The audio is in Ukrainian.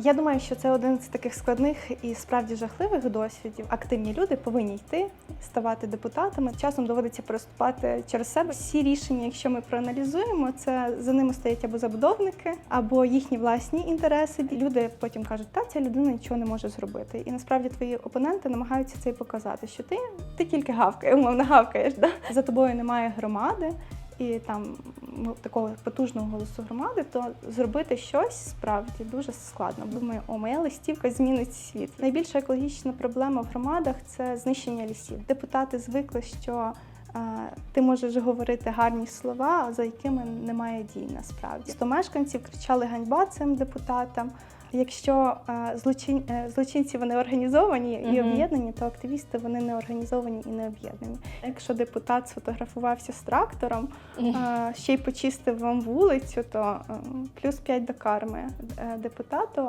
Я думаю, що це один з таких складних і справді жахливих досвідів. Активні люди повинні йти, ставати депутатами. Часом доводиться переступати через себе. Всі рішення, якщо ми проаналізуємо, це за ними стоять або забудовники, або їхні власні інтереси. Люди потім кажуть, та ця людина нічого не може зробити. І насправді твої опоненти намагаються це і показати, що ти, ти тільки гавкаєш, умовно гавкаєш. Да? За тобою немає громади. І там ну, такого потужного голосу громади, то зробити щось справді дуже складно. Думаю, о, моя листівка змінить світ. Найбільша екологічна проблема в громадах це знищення лісів. Депутати звикли, що е, ти можеш говорити гарні слова, за якими немає дій насправді. Сто мешканців кричали ганьба цим депутатам. Якщо е, злочин, е, злочинці вони організовані і Мгм. об'єднані, то активісти вони не організовані і не об'єднані. Якщо депутат сфотографувався з трактором, е, ще й почистив вам вулицю, то е, плюс 5 до карми депутату.